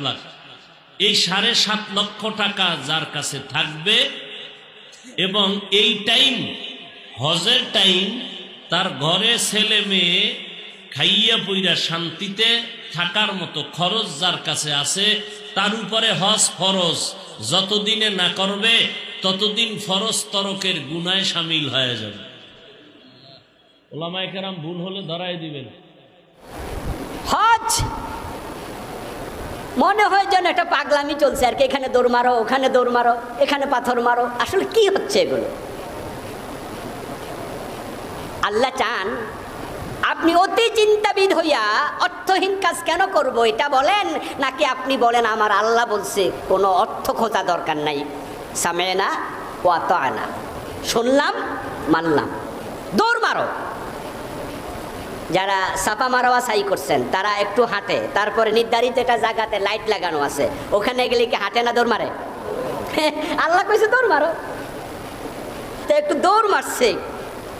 লাখ এই সাড়ে সাত লক্ষ টাকা যার কাছে থাকবে এবং এই টাইম হজের টাইম তার ঘরে ছেলে মেয়ে খাইয়া পইরা শান্তিতে থাকার মতো খরচ যার কাছে আছে, তার উপরে হজ ফরজ। যতদিনে না করবে, ততদিন ফরজ তরকের গুনায় সামিল হয়ে যাবে। ওলামায় কেরাম ভুল হলে ধরাই দিবেন হজ মনে হয় যেন একটা পাগলামি চলছে আর কি। এখানে দৌড় মারো, ওখানে দৌড় মারো, এখানে পাথর মারো। আসলে কি হচ্ছে এগুলো? আল্লাহ চান, আপনি অতি চিন্তাবিদ হইয়া অর্থহীন কাজ কেন করব? এটা বলেন? নাকি আপনি বলেন, আমার আল্লাহ বলছে, কোনো অর্থ খোঁজা দরকার নাই। সামে না ও আনা শুনলাম, মানলাম। দৌড় মারো। যারা সাপা মারোয়া সাই করছেন, তারা একটু হাঁটে, তারপরে নির্ধারিত একটা জায়গাতে লাইট লাগানো আছে। ওখানে গেলে কি হাঁটে না দৌড় মারে? আল্লাহ কইছে দৌড় মারো। তো একটু দৌড় মারছে।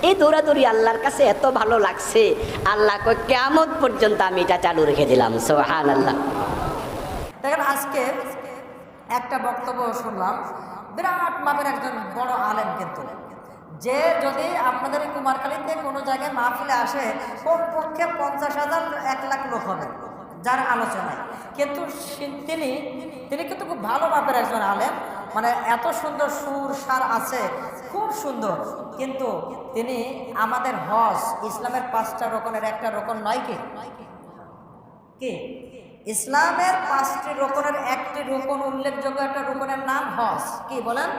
এই দৌড়াদৌড়ি আল্লাহর কাছে এত ভালো লাগছে। আল্লাহ কয় কেমন পর্যন্ত আমি এটা চালু রেখে দিলাম। সোহান আল্লাহ দেখেন, আজকে একটা বক্তব্য শুনলাম। বিরাট মাপের একজন বড় আলেম কিন্তু। যে যদি আপনাদের কুমারখালীতে কোনো জায়গায় মাহফিলে আসে, কমপক্ষে পঞ্চাশ হাজার এক লাখ লোক হবে যার আলোচনায়। কিন্তু তিনি তিনি কিন্তু খুব ভালো মাপের একজন আলেম। মানে এত সুন্দর সুর, সার আছে, খুব সুন্দর। কিন্তু তিনি আমাদের হজ, ইসলামের পাঁচটা রকমের একটা রকম নয় কি? কি? ইসলামের পাঁচটি রোকনের একটি রোকন উল্লেখযোগ্য একটা রোকনের নাম হজ। কি বলেন?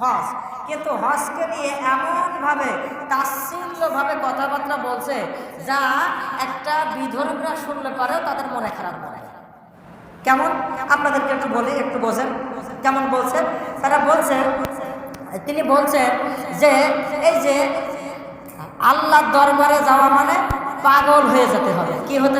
হজ কিন্তু হজকে নিয়ে এমনভাবে তাচ্ছিল্যভাবে কথাবার্তা বলছে যা একটা বিধর্মীরা শুনলে পারেও তাদের মনে খারাপ করে। কেমন? আপনাদেরকে একটু বলি, একটু বোঝেন। কেমন বলছেন? তারা বলছে, তিনি বলছেন যে, এই যে, আল্লাহর দরবারে যাওয়া মানে পাগল হয়ে যেতে হবে। কি হতে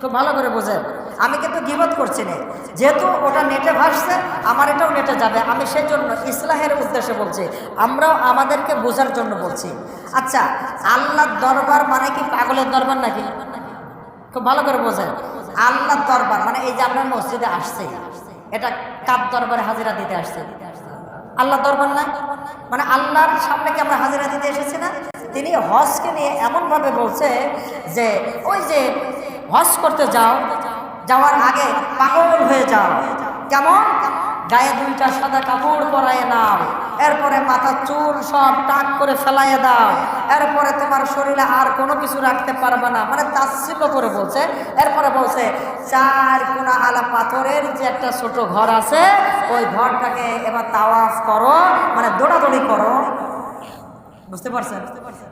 খুব ভালো করে বোঝেন আমি কিন্তু গিবত করছি না। যেহেতু ওটা নেটে ভাসছে, আমার এটাও নেটে যাবে। আমি সেই জন্য ইসলাহের উদ্দেশ্যে বলছি, আমরাও আমাদেরকে বোঝার জন্য বলছি। আচ্ছা আল্লাহর দরবার মানে কি পাগলের দরবার নাকি? খুব ভালো করে বোঝেন আল্লাহর দরবার মানে এই যে আমরা মসজিদে আসছি, এটা কার দরবারে হাজিরা দিতে আসছে। আল্লাহ দরবার না? মানে আল্লাহর সামনে কি আমরা হাজিরা দিতে এসেছি না? তিনি হজকে নিয়ে এমনভাবে বলছে যে, ওই যে হজ করতে যাও, যাওয়ার আগে পাগল হয়ে যাও। কেমন? গায়ে দুইটা সাদা কাপড় পরায় নাও। এরপরে মাথা চুল সব টাক করে ফেলাইয়ে দাও। এরপরে তোমার শরীরে আর কোনো কিছু রাখতে পারবে না। মানে তাচ্ছিল্য করে বলছে। এরপরে বলছে, চার কোনা আলা পাথরের যে একটা ছোট ঘর আছে, ওই ঘরটাকে এবার তাওয়াফ করো মানে দৌড়াদৌড়ি করো। বুঝতে পারছেন?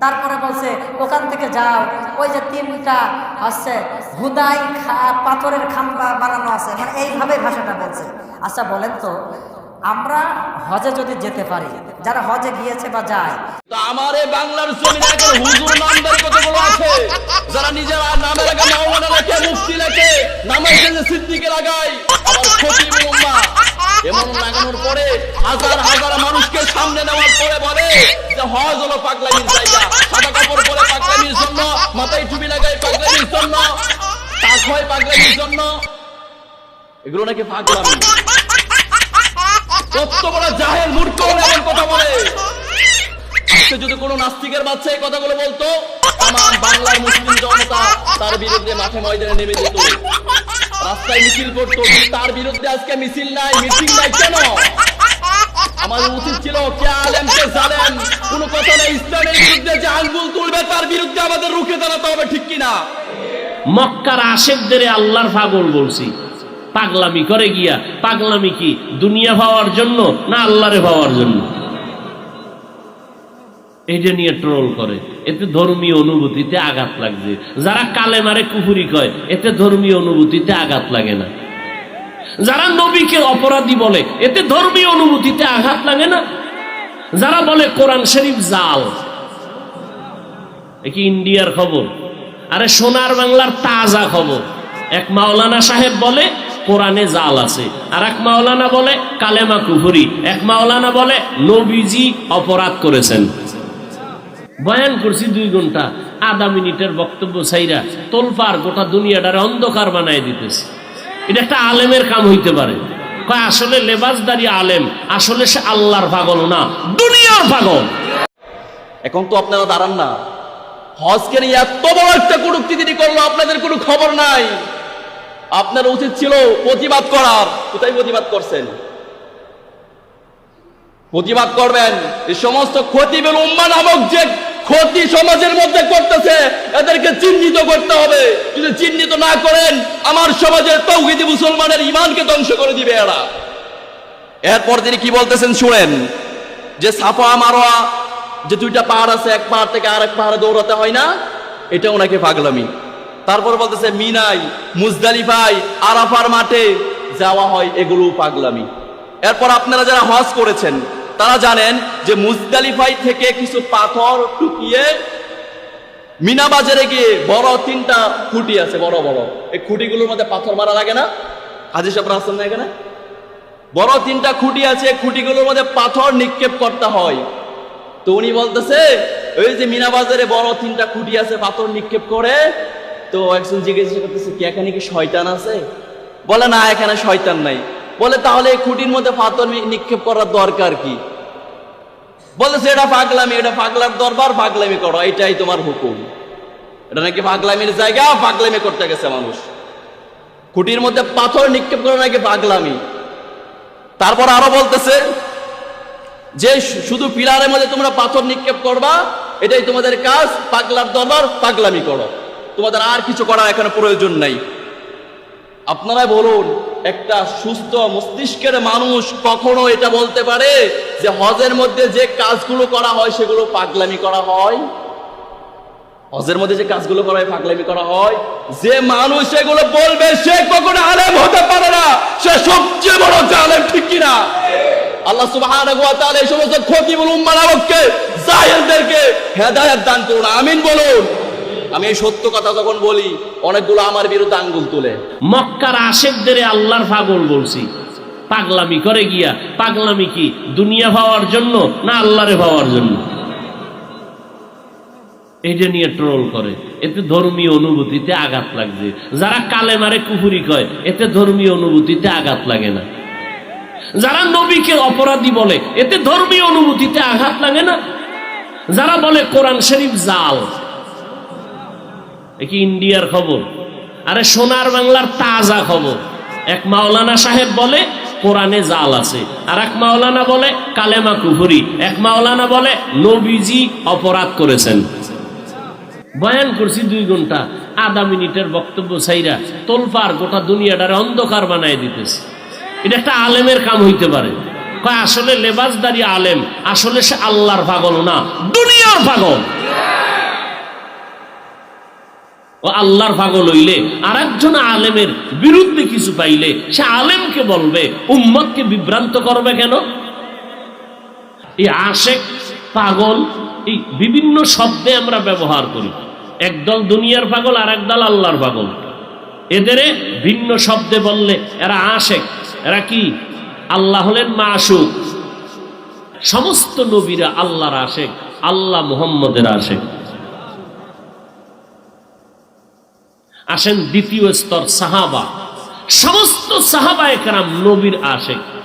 তারপরে বলছে, ওখান থেকে যাও। ওই যে তিনটা আছে, হুদাই পাথরের খাম্বা বানানো আছে। মানে এইভাবে ভাষাটা বলছে। আচ্ছা বলেন তো, আমরা হজে যদি যেতে পারি, যারা হজে গিয়েছে বা যায় আমার এই বাংলার জমিনে যারা নিজেরা আগে মাওলানা লেখে মুফতি লেখে শেষে সিদ্দিকে লাগায় আবার এমন লাগানোর পরে হাজার হাজার সামনে নেওয়ার পরে বলে যে হজ হলো পাগলামির জায়গা। সাদা কাপড় পরে পাগলামির জন্য, মাথায় টুপি লাগায় পাগলামির জন্য, টাক হয় পাগলামির জন্য। এগুলো নাকি পাগলামি? কত বড় জাহেল মূর্খ এমন কথা বলে? আজকে যদি কোনো নাস্তিকের বাচ্চা এই কথাগুলো বলতো আমার বাংলার মুসলিম জনতা তার বিরুদ্ধে মাঠে ময়দানে নেমে যেত। রাস্তায় মিছিল করতো তার বিরুদ্ধে আজকে মিছিল নাই মিছিল নাই কেন? আমাদের উচিত ছিল কে আলেম, কে জালেম, কোন কথা নেই, ইসলামের বিরুদ্ধে যে আঙ্গুল তুলবে, তার বিরুদ্ধে আমাদের রুখে দাঁড়াতে হবে, ঠিক কিনা? মক্কার আশেকদের আল্লাহর পাগল বলছি। পাগলামি করে গিয়া, পাগলামি কি দুনিয়া পাওয়ার জন্য না আল্লাহরে পাওয়ার জন্য? এইটা নিয়ে ট্রোল করে। এতে ধর্মীয় অনুভূতিতে আঘাত লাগছে। যারা কালে মারে কুপুরি কয়, এতে ধর্মীয় অনুভূতিতে আঘাত লাগে না। যারা নবীকে অপরাধী বলে, এতে ধর্মীয় অনুভূতিতে আঘাত লাগে না? যারা বলে কোরআন শরীফ জাল। এ কি ইন্ডিয়ার খবর? আরে সোনার বাংলার তাজা খবর। এক মাওলানা সাহেব বলে, কোরআনে জাল আছে। আর এক মাওলানা বলে, কালেমা কুহুরি এক মাওলানা বলে, নবীজি অপরাধ করেছেন। বয়ান করছি দুই ঘণ্টা। আধা মিনিটের বক্তব্য সাইরা তোলপার গোটা দুনিয়াটারে অন্ধকার বানায় দিতেছে। এটা একটা আলেমের কাম হইতে পারে। কয়, আসলে লেবাসদারি আলেম, আসলে সে আল্লাহর পাগল না, দুনিয়ার পাগল। এখন তো আপনারা দাঁড়ান না। হজকে নিয়ে এত বড় একটা কটুক্তি তিনি করল, আপনাদের কোনো খবর নাই। আপনার উচিত ছিল প্রতিবাদ করার। কোথায় প্রতিবাদ করছেন? প্রতিবাদ করবেন। এই সমস্ত খতিবের উম্মা নামক যে ক্ষতি সমাজের মধ্যে করতেছে, এদেরকে চিহ্নিত করতে হবে। যদি চিহ্নিত না করেন, আমার সমাজের তৌহিদি মুসলমানের ইমানকে ধ্বংস করে দিবে এরা। এরপর তিনি কি বলতেছেন শুনেন? যে সাফা মারোয়া, যে দুইটা পাহাড় আছে, এক পাহাড় থেকে আরেক পাহাড়ে দৌড়াতে হয় না, এটা ওনাকে পাগলামি। তারপর বলতেছে, মিনাই, মুজদালিফাই, আরাফার মাঠে যাওয়া হয় এগুলো পাগলামি। এরপর আপনারা যারা হজ করেছেন তারা জানেন যে মুজদালিফাই থেকে কিছু পাথর টুকিয়ে মিনা বাজারে গিয়ে বড় তিনটা খুঁটি আছে, বড় বড়। এই খুঁটিগুলোর মধ্যে পাথর মারা লাগে না? হাজি সাহেব আসছেন না এখানে? বড় তিনটা খুঁটি আছে খুঁটিগুলোর মধ্যে পাথর নিক্ষেপ করতে হয়। তো উনি বলতেছে, ওই যে মিনা বাজারে বড় তিনটা খুঁটি আছে, পাথর নিক্ষেপ করে। তো একজন জিজ্ঞেস করতেছে, কি এখানে কি শয়তান আছে? বলে, না, এখানে শয়তান নাই। বলে, তাহলে এই খুঁটির মধ্যে পাথর নিক্ষেপ করার দরকার কি? বলেছে এটা পাগলামি এটা পাগলার দরবার পাগলামি করো, এটাই তোমার হুকুম। এটা নাকি পাগলামির জায়গা? পাগলামি করতে গেছে মানুষ। খুঁটির মধ্যে পাথর নিক্ষেপ করে নাকি পাগলামি তারপর আরও বলতেছে, যে শুধু পিলারের মধ্যে তোমরা পাথর নিক্ষেপ করবা, এটাই তোমাদের কাজ পাগলার দরবার পাগলামি করো। তোমাদের আর কিছু করার এখানে প্রয়োজন নাই। আপনারা বলুন একটা সুস্থ মস্তিষ্কের মানুষ কখনো এটা বলতে পারে যে হজের মধ্যে যে কাজগুলো করা হয় সেগুলো পাগলামি করা হয়। হজের মধ্যে যে কাজগুলো করা হয়, পাগলামি করা হয়। যে মানুষ এগুলো বলবে, সে কখনো আলেম হতে পারে না। সে সবচেয়ে বড় জালেম ঠিক কিনা? আল্লাহ সুবহানাহু ওয়া তাআলা এই সমস্ত খতিবুল উম্মাহ নামককে জাহেলদেরকে হেদায়েত দান করুন। আমিন বলুন। আমি এই সত্য কথা যখন বলি, অনেকগুলো আমার বিরুদ্ধে আঙ্গুল তুলে। মক্কার আশেকদের আল্লাহর পাগল বলছি। পাগলামি করে গিয়া, পাগলামি কি দুনিয়া পাওয়ার জন্য না আল্লাহরে পাওয়ার জন্য? এটা নিয়ে ট্রোল করে, এতে ধর্মীয় অনুভূতিতে আঘাত লাগছে। যারা কালে মারে কুফুরি কয়, এতে ধর্মীয় অনুভূতিতে আঘাত লাগে না। যারা নবীকে অপরাধী বলে, এতে ধর্মীয় অনুভূতিতে আঘাত লাগে না। যারা বলে কোরআন শরীফ জাল কি ইন্ডিয়ার খবর। আরে সোনার বাংলার তাজা খবর। এক মাওলানা সাহেব বলে, কোরআনে জাল আছে। আর এক মাওলানা বলে, কালেমা কুফুরি। এক মাওলানা বলে, নবীজি অপরাধ করেছেন। বয়ান করছি দুই ঘণ্টা। আধা মিনিটের বক্তব্য চাইরা তোলপার গোটা দুনিয়াটারে অন্ধকার বানায় দিতেছে। এটা একটা আলেমের কাম হইতে পারে। আসলে লেবাসদারি আলেম, আসলে সে আল্লাহর পাগল না, দুনিয়ার পাগল। ও আল্লাহর পাগল হইলে আর একজন আলেমের বিরুদ্ধে কিছু পাইলে সে আলেমকে বলবে, উম্মতকে বিভ্রান্ত করবে কেন? এই আশেক, পাগল, এই বিভিন্ন শব্দে আমরা ব্যবহার করি। একদল দুনিয়ার পাগল আর একদল আল্লাহর পাগল। এদের ভিন্ন শব্দে বললে, এরা আশেক, এরা কি? আল্লাহ হলেন মাসুক। সমস্ত নবীরা আল্লাহর আশেক, আল্লাহ মুহাম্মদের আশেক। আসেন দ্বিতীয় স্তর সাহাবা। সমস্ত সাহাবা একরাম নবীর আশেক।